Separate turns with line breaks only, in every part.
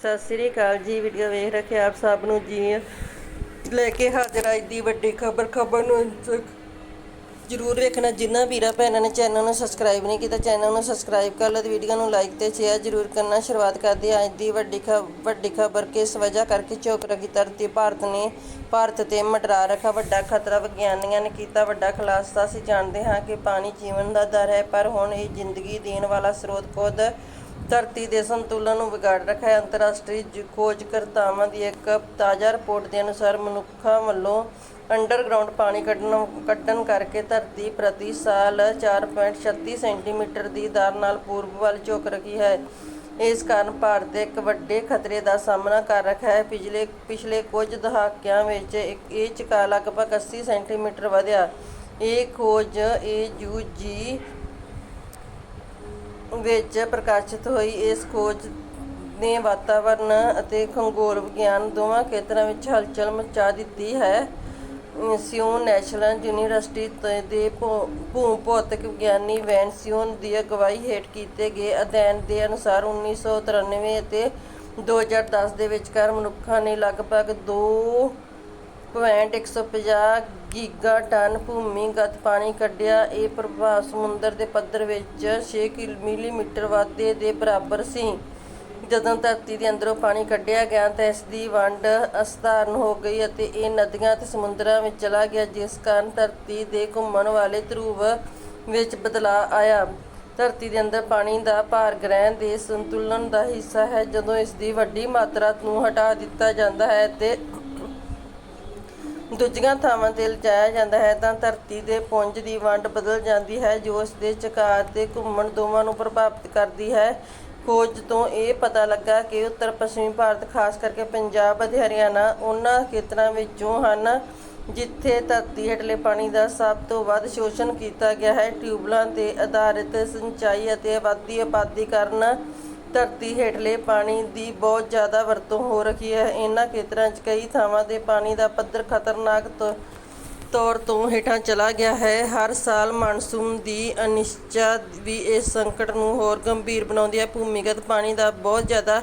ਸਤਿ ਸ੍ਰੀ ਅਕਾਲ ਜੀ ਵੀਡੀਓ ਵੇਖ ਰੱਖੇ ਆਪ ਸਭ ਨੂੰ ਜੀ ਲੈ ਕੇ ਹਾਜ਼ਰ ਅੱਜ ਦੀ ਵੱਡੀ ਖਬਰ ਖਬਰ ਨੂੰ ਜਰੂਰ ਵੇਖਣਾ। ਜਿਨ੍ਹਾਂ ਵੀਰਾਂ ਭੈਣਾਂ ਨੇ ਚੈਨਲ ਨੂੰ ਸਬਸਕ੍ਰਾਈਬ ਨਹੀਂ ਕੀਤਾ, ਚੈਨਲ ਨੂੰ ਸਬਸਕ੍ਰਾਈਬ ਕਰ ਲਓ ਤੇ ਵੀਡੀਓ ਨੂੰ ਲਾਈਕ ਤੇ ਸ਼ੇਅਰ ਜਰੂਰ ਕਰਨਾ। ਸ਼ੁਰੂਆਤ ਕਰਦੇ ਹਾਂ ਅੱਜ ਦੀ ਵੱਡੀ ਖ, ਵੱਡੀ ਖਬਰ ਕਿਸ ਵਜ੍ਹਾ ਕਰਕੇ ਝੋਕ ਰਹੀ ਧਰਤੀ। ਭਾਰਤ ਨੇ, ਭਾਰਤ ਤੇ ਮਟਰਾ ਰੱਖਾ ਵੱਡਾ ਖਤਰਾ ਵਿਗਿਆਨੀਆਂ ਨੇ ਕੀਤਾ ਵੱਡਾ ਖੁਲਾਸਾ। ਅਸੀਂ ਜਾਣਦੇ ਹਾਂ ਕਿ ਪਾਣੀ ਜੀਵਨ ਦਾ ਦਰ ਹੈ, ਪਰ ਹੁਣ ਇਹ ਜ਼ਿੰਦਗੀ ਦੇਣ ਵਾਲਾ ਸਰੋਤ ਖੁਦ ਧਰਤੀ ਦੇ ਸੰਤੁਲਨ ਨੂੰ ਵਿਗਾੜ ਰੱਖਿਆ। ਹੈ ਅੰਤਰਰਾਸ਼ਟਰੀ ਜ- ਖੋਜਕਰਤਾਵਾਂ ਦੀ ਇੱਕ ਤਾਜ਼ਾ ਰਿਪੋਰਟ ਦੇ ਅਨੁਸਾਰ ਮਨੁੱਖਾਂ ਵੱਲੋਂ ਅੰਡਰਗਰਾਉਂਡ ਪਾਣੀ ਕੱਢਣ ਕੱਢਣ ਕਰਕੇ ਧਰਤੀ ਪ੍ਰਤੀ ਸਾਲ 4.36 ਸੈਂਟੀਮੀਟਰ ਦੀ ਦਰ ਨਾਲ ਪੂਰਬ ਵੱਲ ਝੁਕ ਰਹੀ ਹੈ। ਇਸ ਕਾਰਨ ਭਾਰਤ ਇੱਕ ਵੱਡੇ ਖਤਰੇ ਦਾ ਸਾਹਮਣਾ ਕਰ ਰਿਹਾ ਹੈ। ਪਿਛਲੇ ਪਿਛਲੇ ਕੁਝ ਦਹਾਕਿਆਂ ਵਿੱਚ ਇੱਕ- ਇਹ ਝੁਕਾਅ ਲਗਭਗ 80 ਸੈਂਟੀਮੀਟਰ ਵਧਿਆ। ਇਹ ਖੋਜ ਏਯੂਜੀ ਵਿੱਚ ਪ੍ਰਕਾਸ਼ਿਤ ਹੋਈ ਇਸ ਖੋਜ ਨੇ ਵਾਤਾਵਰਣ ਅਤੇ ਖਗੋਲ ਵਿਗਿਆਨ ਦੋਵਾਂ ਖੇਤਰਾਂ ਵਿੱਚ ਹਲਚਲ ਮਚਾ ਦਿੱਤੀ ਹੈ। ਅਮ ਸਿਓਨ ਨੈਸ਼ਨਲ ਯੂਨੀਵਰਸਿਟੀ ਦੇ ਭੂ- ਭੂ ਭੌਤਿਕ ਵਿਗਿਆਨੀ ਵੈਨ ਸਿਓਨ ਦੀ ਅਗਵਾਈ ਹੇਠ ਕੀਤੇ ਗਏ ਅਧਿਐਨ ਦੇ ਅਨੁਸਾਰ 1993 ਅਤੇ 2010 ਦੇ ਵਿਚਕਾਰ ਮਨੁੱਖਾਂ ਨੇ ਲਗਭਗ 2 ਪੁਆਇੰਟ 150 ਗੀਗਾ ਟਨ ਭੂਮੀਗਤ ਪਾਣੀ ਕੱਢਿਆ। ਇਹ ਪ੍ਰਭਾਵ ਸਮੁੰਦਰ ਦੇ ਪੱਧਰ ਵਿੱਚ ਛੇ 6 ਮਿਲੀਮੀਟਰ ਵਾਧੇ ਦੇ ਬਰਾਬਰ ਸੀ। ਜਦੋਂ ਧਰਤੀ ਦੇ ਅੰਦਰੋਂ ਪਾਣੀ ਕੱਢਿਆ ਗਿਆ ਤਾਂ ਇਸ ਦੀ ਵੰਡ ਅਸਧਾਰਨ ਹੋ ਗਈ ਅਤੇ ਇਹ ਨਦੀਆਂ ਅਤੇ ਸਮੁੰਦਰਾਂ ਵਿੱਚ ਚਲਾ ਗਿਆ, ਜਿਸ ਕਾਰਨ ਧਰਤੀ ਦੇ ਘੁੰਮਣ ਵਾਲੇ ਧਰੂਵ ਵਿੱਚ ਬਦਲਾਅ ਆਇਆ। ਧਰਤੀ ਦੇ ਅੰਦਰ ਪਾਣੀ ਦਾ ਭਾਰ ਗ੍ਰਹਿਣ ਦੇ ਸੰਤੁਲਨ ਦਾ ਹਿੱਸਾ ਹੈ, ਜਦੋਂ ਇਸ ਦੀ ਵੱਡੀ ਮਾਤਰਾ ਨੂੰ ਹਟਾ ਦਿੱਤਾ ਜਾਂਦਾ ਹੈ ਤੇ ਦੂਜੀਆਂ ਥਾਵਾਂ ਤੇ ਲਿਜਾਇਆ ਜਾਂਦਾ ਹੈ ਤਾਂ ਧਰਤੀ ਦੇ ਪੁੰਜ ਦੀ ਵੰਡ ਬਦਲ ਜਾਂਦੀ ਹੈ, ਜੋ ਇਸ ਦੇ ਚਕਾਰ ਤੇ ਘੁੰਮਣ ਦੋਵਾਂ ਨੂੰ ਪ੍ਰਭਾਵਿਤ ਕਰਦੀ ਹੈ। ਖੋਜ ਤੋਂ ਇਹ ਪਤਾ ਲੱਗਾ ਕਿ ਉੱਤਰ ਪੱਛਮੀ ਭਾਰਤ, ਖਾਸ ਕਰਕੇ ਪੰਜਾਬ ਅਤੇ ਹਰਿਆਣਾ, ਉਹਨਾਂ ਖੇਤਰਾਂ ਵਿੱਚੋਂ ਹਨ ਜਿੱਥੇ ਧਰਤੀ ਹੇਠਲੇ ਪਾਣੀ ਦਾ ਸਭ ਤੋਂ ਵੱਧ ਸ਼ੋਸ਼ਣ ਕੀਤਾ ਗਿਆ ਹੈ। ਟਿਊਬਲਾਂ ਤੇ ਆਧਾਰਿਤ ਸਿੰਚਾਈ ਅਤੇ ਆਬਾਦੀ ਆਬਾਦੀ ਕਰਨ ਧਰਤੀ ਹੇਠਲੇ ਪਾਣੀ ਦੀ ਬਹੁਤ ਜ਼ਿਆਦਾ ਵਰਤੋਂ ਹੋ ਰਹੀ ਹੈ। ਇਹਨਾਂ ਖੇਤਰਾਂ 'ਚ ਕਈ ਥਾਵਾਂ ਤੇ ਪਾਣੀ ਦਾ ਪੱਧਰ ਖਤਰਨਾਕ ਤੌ- ਤੌਰ ਤੋਂ ਹੇਠਾਂ ਚਲਾ ਗਿਆ ਹੈ। ਹਰ ਸਾਲ ਮਾਨਸੂਨ ਦੀ ਅਨਿਸ਼ਚਾ ਵੀ ਇਸ ਸੰਕਟ ਨੂੰ ਹੋਰ ਗੰਭੀਰ ਬਣਾਉਂਦੀ ਹੈ। ਭੂਮੀਗਤ ਪਾਣੀ ਦਾ ਬਹੁਤ ਜ਼ਿਆਦਾ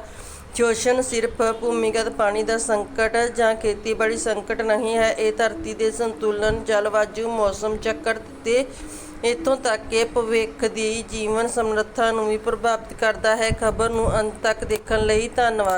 ਸ਼ੋਸ਼ਣ ਸਿਰਫ ਭੂਮੀਗਤ ਪਾਣੀ ਦਾ ਸੰਕਟ ਜਾਂ ਖੇਤੀਬਾੜੀ ਸੰਕਟ ਨਹੀਂ ਹੈ, ਇਹ ਧਰਤੀ ਦੇ ਸੰਤੁਲਨ ਜਲਵਾਯੂ ਮੌਸਮ, ਚੱਕਰ ਤੇ ਇੱਥੋਂ ਤੱਕ ਕਿ ਭਵਿੱਖ ਦੀ ਜੀਵਨ ਸਮਰੱਥਾ ਨੂੰ ਵੀ ਪ੍ਰਭਾਵਿਤ ਕਰਦਾ ਹੈ। ਖਬਰ ਨੂੰ ਅੰਤ ਤੱਕ ਦੇਖਣ ਲਈ ਧੰਨਵਾਦ।